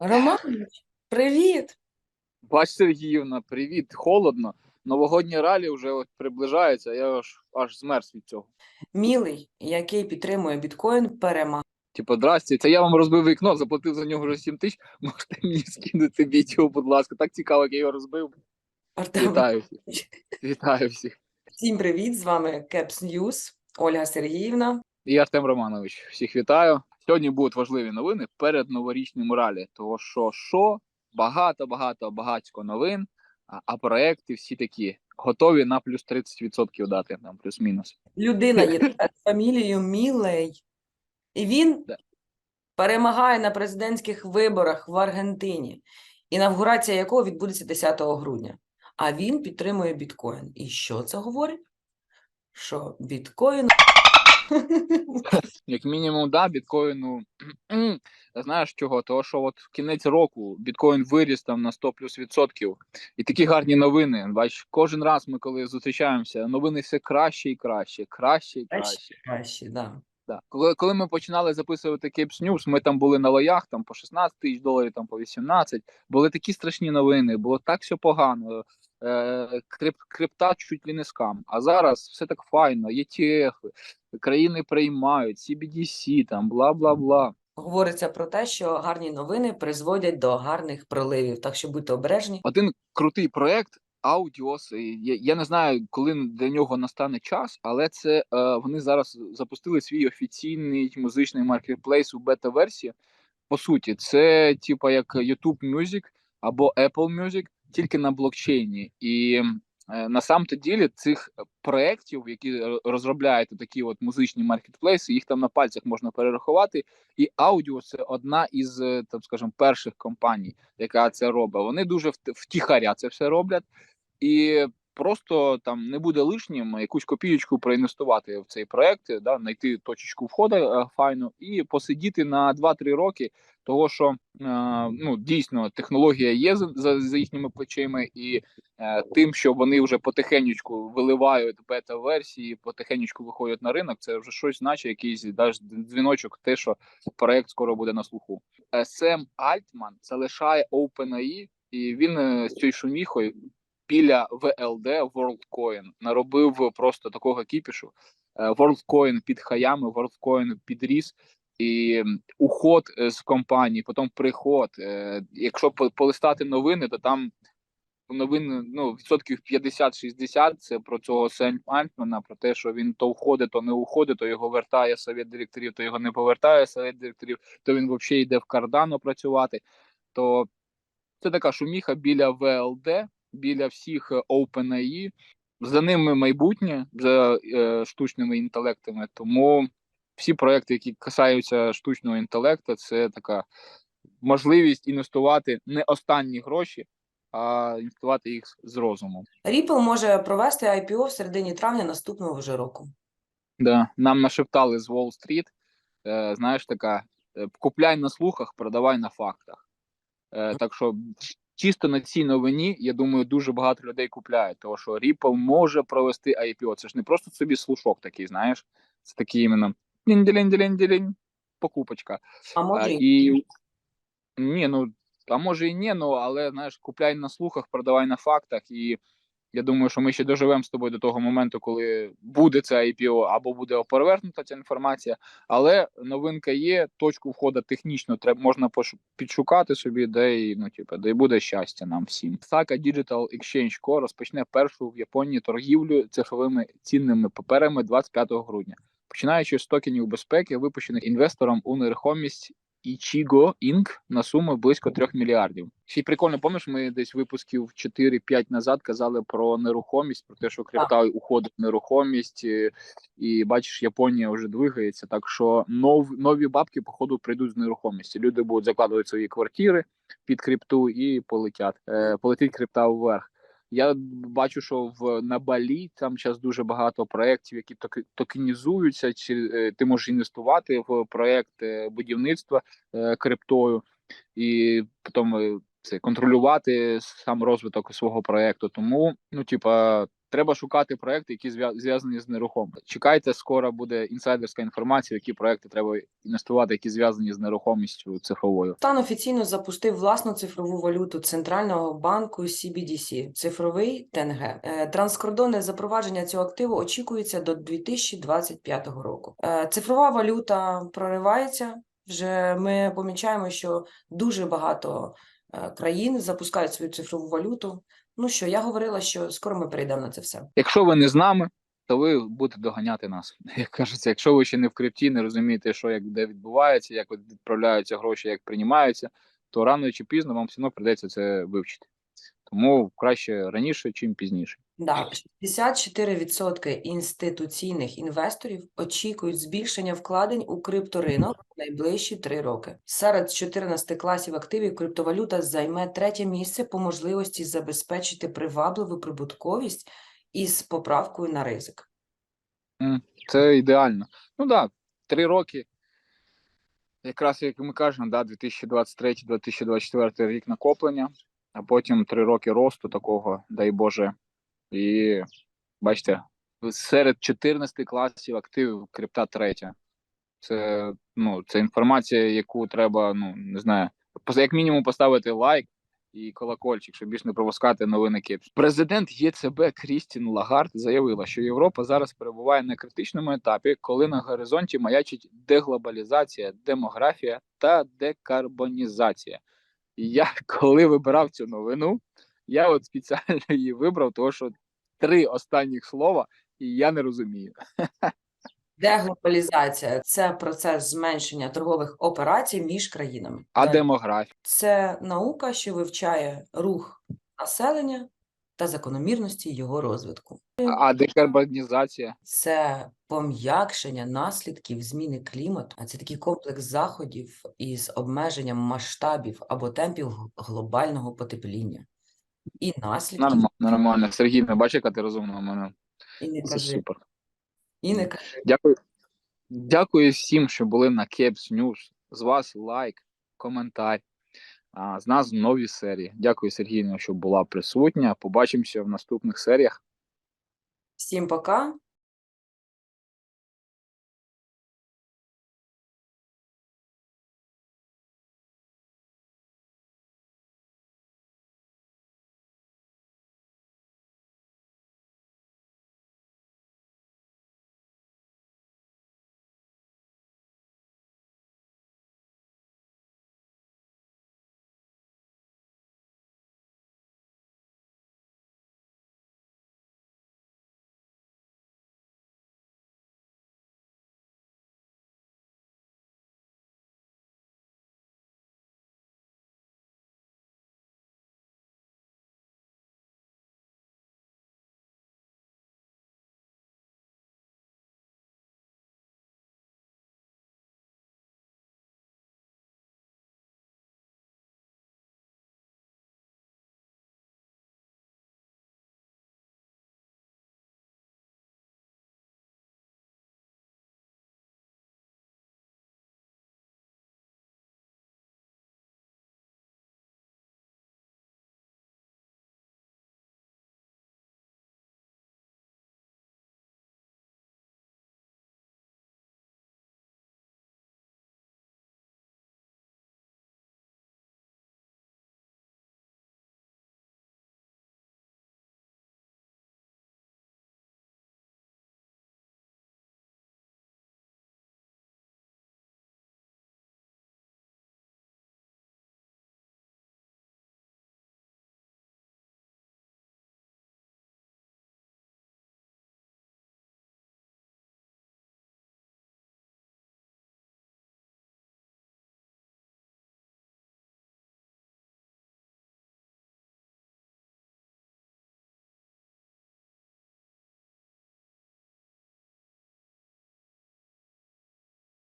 Романович, привіт! Бач, Сергіївна, привіт, холодно. Новогодні ралі вже от приближаються, я аж, аж змерз від цього. Мілий, який підтримує біткоін, перемагає. Типу, здрасте, це я вам розбив вікно, заплатив за нього вже 7 тисяч. Можете мені скинути відео, будь ласка. Так цікаво, як я його розбив. Артем, Вітаю всіх. Вітаю всіх. всім привіт! З вами Кепс Ньюс, Ольга Сергіївна. І Артем Романович. Всіх вітаю. Сьогодні будуть важливі новини перед новорічним ралі. Того що, що багато, багато, багатько новин, а, а проекти всі такі готові на плюс 30% дати, там плюс-мінус. Людина є фамілією Мілей. І він Да. перемагає на президентських виборах в Аргентині, інавгурація якого відбудеться 10 грудня. А він підтримує біткоін. І що це говорить? Що біткоін Як мінімум, да, біткоїну. Знаєш чого? Того, що от в кінець року біткоін виріс там на 100 плюс відсотків. І такі гарні новини. Бач, кожен раз ми, коли зустрічаємося, новини все краще і краще, краще і краще, краще. краще, да. Да. Коли, коли ми починали записувати Caps News, ми там були на лоях там по 16 тисяч доларів, там по 18. Були такі страшні новини, було так все погано. Е, крип, крипта чуть ли не скам. А зараз все так файно, ETF, країни приймають, CBDC, там бла бла бла. Говориться про те, що гарні новини призводять до гарних проливів, так що будьте обережні. Один крутий проект. Аудіос, я, я не знаю, коли для нього настане час, але це е, вони зараз запустили свій офіційний музичний маркетплейс у бета-версії. По суті, це типа як YouTube Music або Apple Music, тільки на блокчейні. І е, на самом-то ділі цих проєктів, які розробляють такі от музичні маркетплейси, їх там на пальцях можна перерахувати. І аудіо це одна із е, там, скажімо, перших компаній, яка це робить. Вони дуже втіхаря це все роблять, і просто там не буде лишнім якусь копієчку проінвестувати в цей проект, да, знайти точечку входу е, файну і посидіти на 2-3 роки. Того, що е, ну дійсно технологія є за, за, їхніми плечима, і е, тим, що вони вже потихенечку виливають бета-версії, потихенечку виходять на ринок, це вже щось значить, якийсь даже дзвіночок, те, що проект скоро буде на слуху. Сем Альтман залишає OpenAI, і він з цією шуміхою біля VLD WorldCoin наробив просто такого кіпішу. Е, WorldCoin під хаями, WorldCoin підріс. І уход е, з компанії, потім приход. Е, Якщо полистати новини, то там новин ну відсотків 50-60 це про цього Сем Альтмана, про те, що він то входить, то не уходить, то його вертає совет директорів, то його не повертає совет директорів, то він взагалі йде в Cardano працювати. То це така шуміха біля VLD, біля всіх е, OpenAI. За ними майбутнє, за е, штучними інтелектами. Тому всі проекти, які касаються штучного інтелекту, це така можливість інвестувати не останні гроші, а інвестувати їх з- розумом. Ripple може провести IPO в середині травня наступного вже року. Да. Нам нашептали з Уолл-стріт, е, знаєш, така е, купляй на слухах, продавай на фактах. Е, так що чисто на цій новині, я думаю, дуже багато людей купляють, тому що Ripple може провести IPO. Це ж не просто собі слушок такий, знаєш, це такий іменно покупочка. А може, А, і ні, ну а може і ні, ну але знаєш, купляй на слухах, продавай на фактах. І я думаю, що ми ще доживемо з тобою до того моменту, коли буде це IPO або буде оперевернута ця інформація. Але новинка є, точку входу технічно треба можна підшукати собі, де і ну, типу, де буде щастя нам всім. Saka Digital Exchange Co. розпочне першу в Японії торгівлю цифровими цінними паперами 25 грудня. Починаючи з токенів безпеки, випущених інвестором у нерухомість Ichigo Inc. на суму близько 3 мільярдів. Ще й прикольно, пам'ятаєш, ми десь випусків 4-5 назад казали про нерухомість, про те, що крипта уходить в нерухомість, і, і бачиш, Японія вже двигається. Так що нов, нові бабки, походу, прийдуть з нерухомості. Люди будуть закладувати свої квартири під крипту і полетять. Е, полетить крипта вверх. Я бачу, що в на Балі там зараз дуже багато проєктів, які токенізуються. Чи е, ти можеш інвестувати в проєкт е, будівництва е, криптою і потім це контролювати сам розвиток свого проєкту. Тому, ну, типа, треба шукати проекти, які зв'язані з нерухомістю. Чекайте, скоро буде інсайдерська інформація, які проекти треба інвестувати, які зв'язані з нерухомістю цифровою. Стан офіційно запустив власну цифрову валюту центрального банку CBDC – цифровий ТНГ. Е, Транскордонне запровадження цього активу очікується до 2025 року. Е, Цифрова валюта проривається. Вже ми помічаємо, що дуже багато е, країн запускають свою цифрову валюту. Ну що, я говорила, що скоро ми перейдемо на це все. Якщо ви не з нами, то ви будете доганяти нас. Як кажеться, якщо ви ще не в крипті, не розумієте, що як де відбувається, як відправляються гроші, як приймаються, то рано чи пізно вам все одно прийдеться це вивчити. Тому краще раніше, чим пізніше. Да, 64% інституційних інвесторів очікують збільшення вкладень у крипторинок в найближчі три роки. Серед 14 класів активів криптовалюта займе третє місце по можливості забезпечити привабливу прибутковість із поправкою на ризик. Це ідеально. Ну так, да, три роки. Якраз як ми кажемо, да, 2023-2024 рік накоплення, а потім три роки росту такого, дай Боже. І бачите, серед 14 класів активів крипта третя. Це, ну, це інформація, яку треба, ну, не знаю, як мінімум поставити лайк і колокольчик, щоб більше не пропускати новини Кепс. Президент ЄЦБ Крістін Лагард заявила, що Європа зараз перебуває на критичному етапі, коли на горизонті маячить деглобалізація, демографія та декарбонізація. Я коли вибирав цю новину, я от спеціально її вибрав, тому що три останніх слова, і я не розумію. Деглобалізація – це процес зменшення торгових операцій між країнами. А демографія? Це наука, що вивчає рух населення та закономірності його розвитку. А декарбонізація? Це пом'якшення наслідків зміни клімату, а це такий комплекс заходів із обмеженням масштабів або темпів глобального потепління. І наслідків, Нормально, нормально. Сергій, не бачиш, яка ти розумна у мене. і не Це кажи, супер. і не кажи. Дякую. Дякую всім, що були на Caps News. З вас лайк, коментар. З нас нові серії. Дякую, Сергійно, що була присутня. Побачимося в наступних серіях. Всім пока